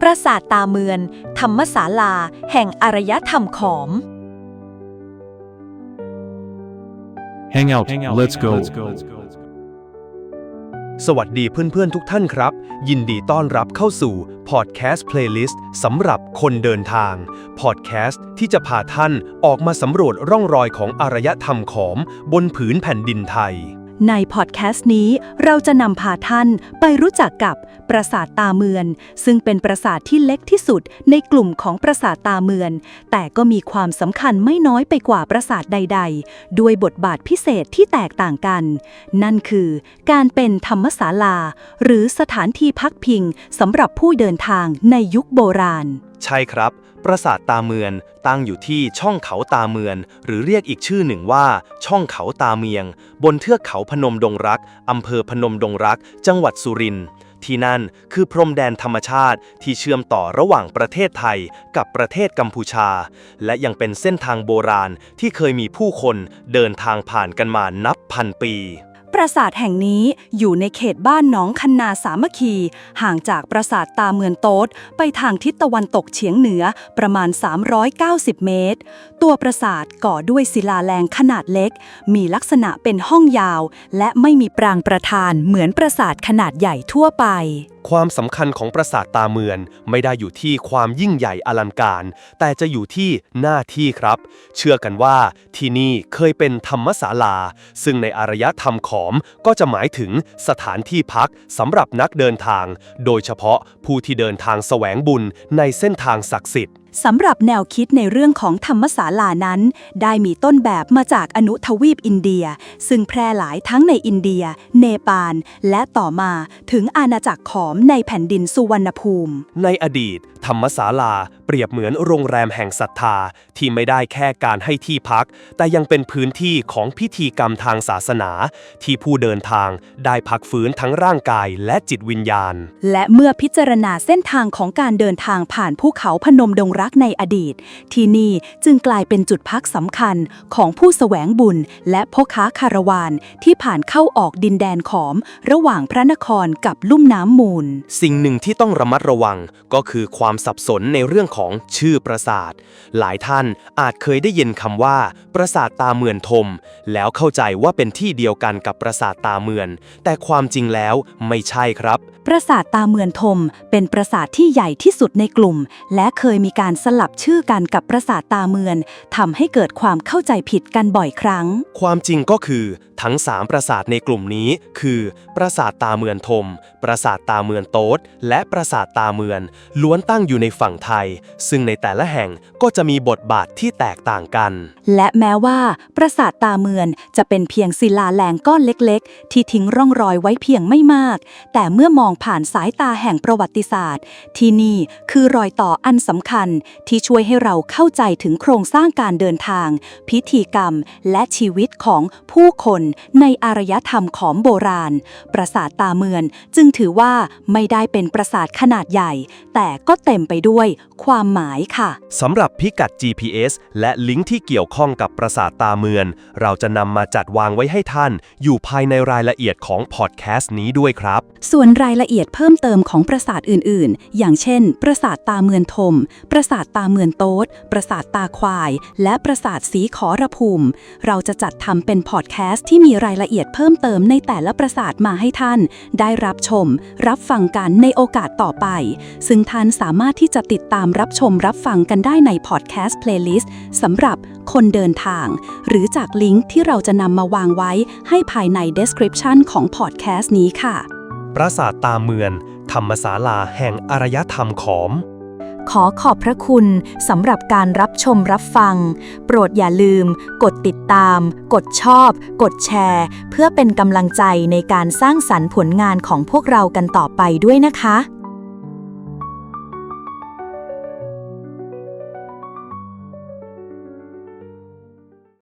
ปราสาทตาเมือน ธรรมศาลา แห่งอารยธรรมขอม Hang out. Let's go. สวัสดีเพื่อนๆทุกท่านครับ ยินดีต้อนรับเข้าสู่พอดแคสต์เพลย์ลิสต์สำหรับคนเดินทางพอดแคสต์ที่จะพาท่านออกมาสำรวจร่องรอยของอารยธรรมขอมบนผืนแผ่นดินไทย ในพอดแคสต์นี้เราจะนำพาท่านไปรู้จักกับปราสาทตาเมือน ซึ่งเป็นปราสาทที่เล็กที่สุดในกลุ่มของปราสาทตาเมือน แต่ก็มีความสำคัญไม่น้อยไปกว่าปราสาทใด ๆ ด้วยบทบาทพิเศษที่แตกต่างกัน นั่นคือการเป็นธรรมศาลา หรือสถานที่พักพิงสำหรับผู้เดินทางในยุคโบราณ ใช่ครับ ปราสาทตาเมือนตั้งอยู่ที่ช่องเขาตาเมือน หรือเรียกอีกชื่อหนึ่งว่า ช่องเขาตาเมียง บนเทือกเขาพนมดงรัก อำเภอพนมดงรัก จังหวัดสุรินทร์ที่นั่นคือพรมแดนธรรมชาติที่เชื่อมต่อระหว่างประเทศไทยกับประเทศกัมพูชา และยังเป็นเส้นทางโบราณที่เคยมีผู้คนเดินทางผ่านกันมานับพันปี ปราสาทแห่งนี้อยู่ในเขตบ้านหนองคันนาสามัคคี ห่างจากปราสาทตาเมือนโต๊ดไปทางทิศตะวันตกเฉียงเหนือประมาณ 390 เมตร ตัวปราสาทก่อด้วยศิลาแรงขนาดเล็ก มีลักษณะเป็นห้องยาว และไม่มีปรางประธานเหมือนปราสาทขนาดใหญ่ทั่วไป ความสำคัญของปราสาทตาเมือน ไม่ได้อยู่ที่ความยิ่งใหญ่อลังการ แต่จะอยู่ที่หน้าที่ครับ เชื่อกันว่าที่นี่เคยเป็นธรรมศาลา ซึ่งในอารยธรรมขอมก็จะหมายถึงสถานที่พักสำหรับนักเดินทาง โดยเฉพาะผู้ที่เดินทางแสวงบุญในเส้นทางศักดิ์สิทธิ์ สำหรับแนวคิดในเรื่องของธรรมศาลานั้น ได้มีต้นแบบมาจากอนุทวีปอินเดีย ซึ่งแพร่หลายทั้งในอินเดีย เนปาล และต่อมาถึงอาณาจักรขอมในแผ่นดินสุวรรณภูมิ ในอดีต ธรรมศาลาเปรียบเหมือนโรงแรมแห่งศรัทธา ที่ไม่ได้แค่การให้ที่พัก แต่ยังเป็นพื้นที่ของพิธีกรรมทางศาสนา ที่ผู้เดินทางได้พักฟื้นทั้งร่างกายและจิตวิญญาณ และเมื่อพิจารณาเส้นทางของการเดินทางผ่านภูเขาพนมดงรักในอดีต ที่นี่จึงกลายเป็นจุดพักสำคัญของผู้แสวงบุญ และพ่อค้าคาราวานที่ผ่านเข้าออกดินแดนขอม ระหว่างพระนครกับลุ่มน้ำมูล สิ่งหนึ่งที่ต้องระมัดระวังก็คือความสับสนในเรื่องของชื่อปราสาท หลายท่านอาจเคยได้ยินคำว่า ปราสาทตาเมือนทม แล้วเข้าใจว่าเป็นที่เดียวกันกับปราสาทตาเมือน แต่ความจริงแล้วไม่ใช่ครับ ปราสาทตาเมือนทม เป็นปราสาทที่ใหญ่ที่สุดในกลุ่ม และเคยมีการสลับชื่อกันกับประสาทตาเมือนทำให้เกิดความเข้าใจผิดกันบ่อยครั้ง ความจริงก็คือ ทั้ง 3 ปราสาทในกลุ่มนี้ คือ ปราสาทตาเมือนทมปราสาทตาเมือนโต๊ด และปราสาทตาเมือน ล้วนตั้งอยู่ในฝั่งไทย ซึ่งในแต่ละแห่งก็จะมีบทบาทที่แตกต่างกัน และแม้ว่า ปราสาทตาเมือนจะเป็นเพียงศิลาแรงก้อนเล็ก ๆ ที่ทิ้งร่องรอยไว้เพียงไม่มาก แต่เมื่อมองผ่านสายตาแห่งประวัติศาสตร์ ที่นี่คือรอยต่ออันสำคัญ ที่ช่วยให้เราเข้าใจถึงโครงสร้างการเดินทาง พิธีกรรม และชีวิตของผู้คนในอารยธรรมของโบราณ ปราสาทตาเมือนจึงถือว่าไม่ได้เป็นปราสาทขนาดใหญ่ แต่ก็เต็มไปด้วยความหมายค่ะสำหรับพิกัด GPS และลิงก์ที่เกี่ยวข้องกับปราสาทตาเมือน เราจะนำมาจัดวางไว้ให้ท่าน อยู่ภายในรายละเอียดของพอดแคสต์นี้ด้วยครับ ส่วนรายละเอียดเพิ่มเติมของปราสาทอื่น ๆ อย่างเช่น ปราสาทตาเมือนทม ปราสาทตาเมือนโต๊ด ปราสาทตาควาย และปราสาทสีขอระภูมิ เราจะจัดทำเป็นพอดแคสต์ที่มีรายละเอียดเพิ่มเติมในแต่ละปราสาทมาให้ท่าน ได้รับชม รับฟังกันในโอกาสต่อไป ซึ่งท่านสามารถที่จะติดตามรับชมรับฟังกันได้ในพอดแคสต์เพลย์ลิสต์สำหรับคนเดินทาง หรือจากลิงก์ที่เราจะนำมาวางไว้ให้ภายใน description ของพอดแคสต์นี้ค่ะ ปราสาทตาเมือน ธรรมศาลาแห่งอารยธรรมขอม ขอขอบพระคุณสำหรับการรับชมรับฟัง โปรดอย่าลืม กดติดตาม กดชอบ กดแชร์ เพื่อเป็นกำลังใจในการสร้างสรรค์ผลงานของพวกเรากันต่อไปด้วยนะคะ